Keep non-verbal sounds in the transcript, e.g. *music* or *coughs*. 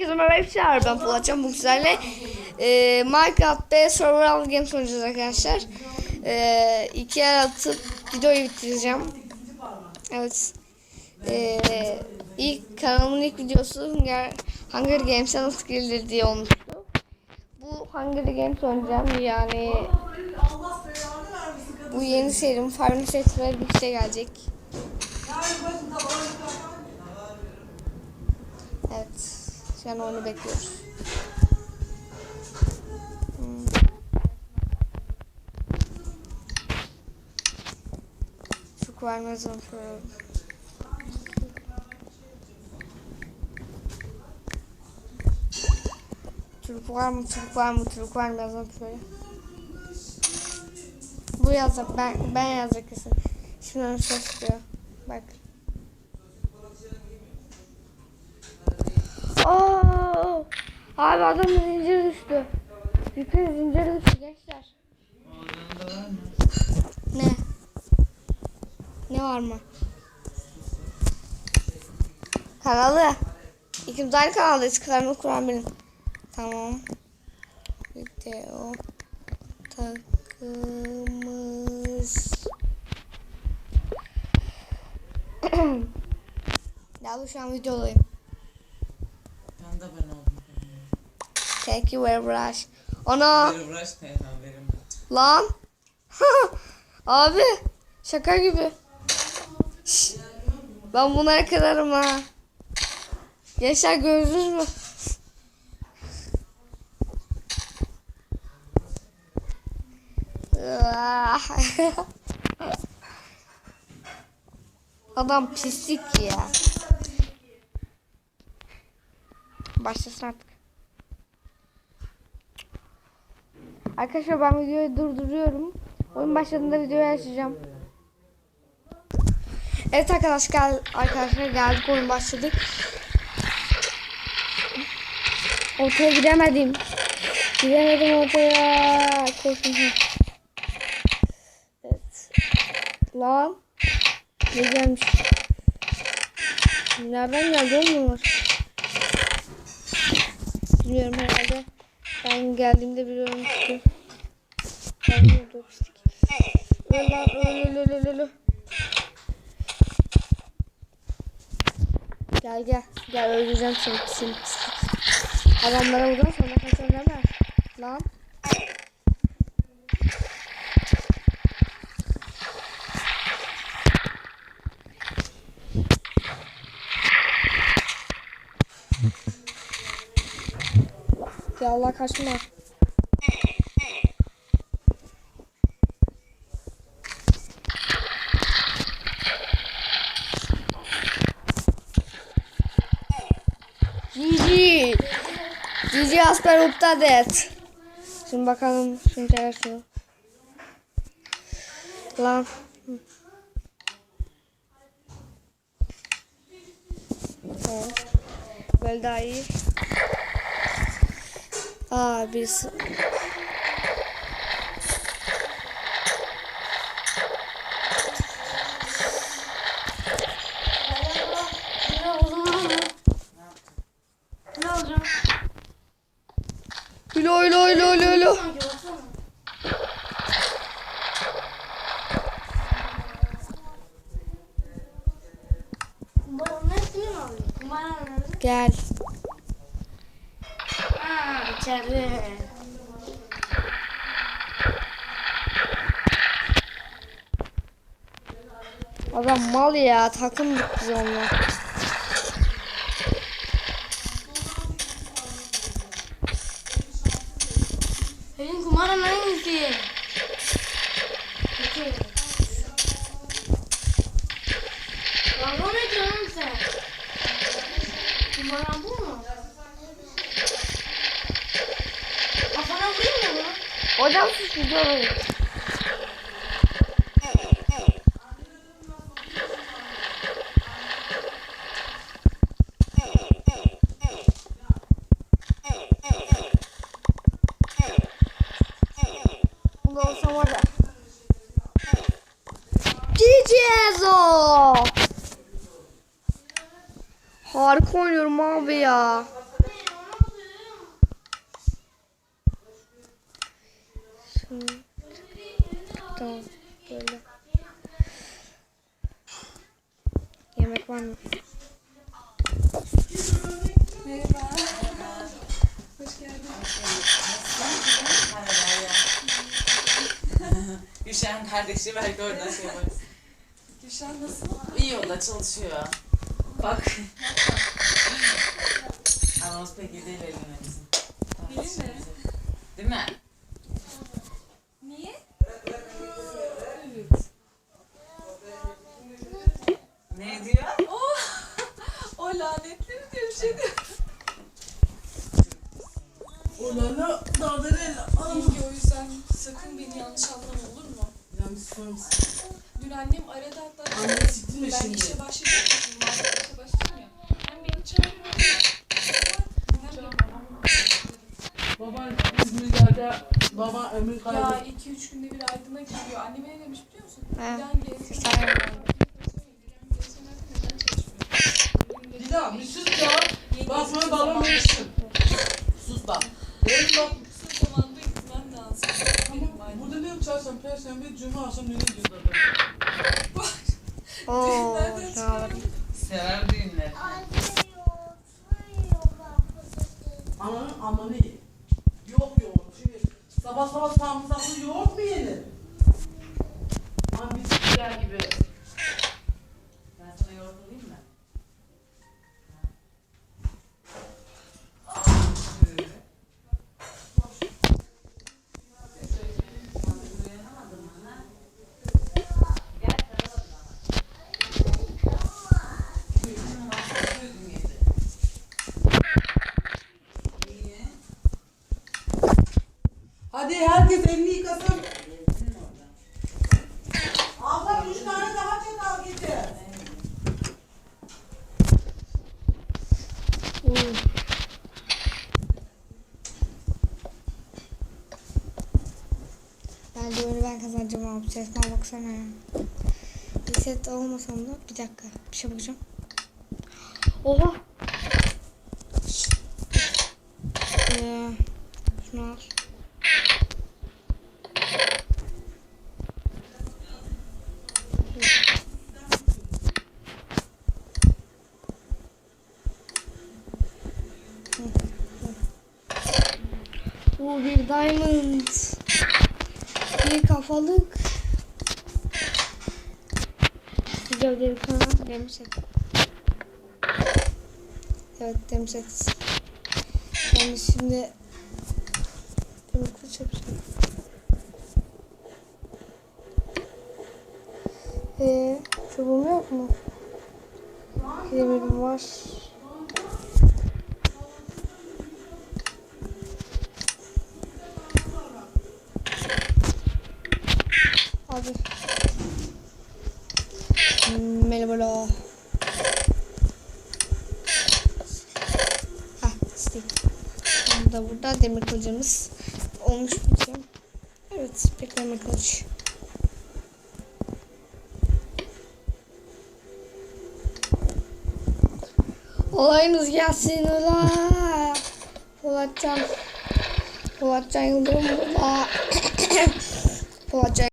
Herkese merhaba arkadaşlar ben Polatcan bu sizlerle e, Minecraft'ta survival games oynayacağız arkadaşlar. E, iki yer atıp videoyu bitireceğim. Evet. E, ilk kanalımın ilk videosu Hunger, Hunger Games'e nasıl girilir diye olmuştu. Bu Hunger Games oynayacağım yani bu yeni serim Farming Set'le birlikte gelecek. Evet. An onu bekliyoruz. Çok vermez onu var mı? Çocuk var mı? Çocuk var mı? Yazalım şöyle. Bu yazacak. Ben, ben yazacak kesin. Şimdi onu ses. Bak. Oo! Abi adam zincir düştü. Yükün zincir düştü gençler. Ne? Ne var mı? Kanalı. İkimiz aynı kanaldayız. Kanalımı kuran benim. Tamam. Video takımız. bu *clears throat* şu an videodayım. Ben de ben oldum. Thank you very much. Ana uğraş ne haberim lan. *laughs* Abi şaka gibi. Ben bunlara kadarım ha. Gençler gördünüz mü? *laughs* Adam pislik ya. Başlasın artık. Arkadaşlar ben videoyu durduruyorum. Oyun başladığında videoyu açacağım. Evet arkadaşlar arkadaşlar geldik oyun başladık. Ortaya gidemedim. Gidemedim ortaya. Korktum. Evet. Lan. Ne gelmiş? Nereden geldi oğlum bunlar? Geldiğimde biri ölmüştü. Ben burada pislik. Öl öl. Gel gel. Gel öldüreceğim seni pisin pislik. Adamlara vuracağım sonra kaçar deme. Lan. Ya Allah kaçma. Cici. Cici Asper Updated. Şimdi bakalım şunu çeker şunu. Lan. Tamam. Böyle daha iyi. Hepsini mi alıyor? Kumbaranın nerede? Gel. İçeride. Adam mal ya takım bitti onunla. Bunda olsam ya. Cici Harika oynuyorum abi ya. Tamam. Tamam. Böyle. Yemek var mı? Merhaba. Hoş geldin. Gülşen kardeşi belki oradan şey yaparız. Gülşen nasıl? İyi yolda çalışıyor. Bak. Anons pek iyi değil eline bizim. Değil mi? Değil mi? Dün annem aradı hatta. Anne siktin mi ben şimdi? işe başlayacağım. Ben işe başlayacağım ya. Hem beni çağırıyor. Baba İzmir'de baba ömür Ya kaybı. iki üç günde bir Aydın'a gidiyor. Anneme ne demiş biliyor musun? Gelsin. Sen- Dila bir sus ya. Bak ben balon Zaman- yemişim. Sus bak. Benim bak. Çarşamba, perşembe, cuma akşam nereye gidiyorlar? Oo, *laughs* bak. Sever düğünleri. Ananın amanı ye. Yok yoğurt. Şimdi sabah sabah sarımsaklı yoğurt mu yenir? Ama biz güzel gibi. Ben sana yoğurt alayım mı? Şöyle. Uyanamadın mı lan? Gel sana Uyudun bak, uyudun gece. İyi. Hadi herkes elini yıkasın. Abla üç tane daha çatal getir. Bence oyunu ben kazanacağım abi. Sesime baksana ya. Bir set olmasam da bir dakika. Bir şey bakacağım. Oha. Ee, şunu al. Bu bir diamond. Bir kafalık. Sonra demir set. Evet demir set. Yani şimdi kılıç yapacağım. Ee, çubuğum yok mu? Demirim var. Abi. Hmm, Merhaba. Ah, stick. Burada demir kılıcımız olmuş bitiyor. Evet, bir demir kılıç. Olayınız gelsin ula. Polatcan. Polatcan Yıldırım ula. *coughs* Polatcan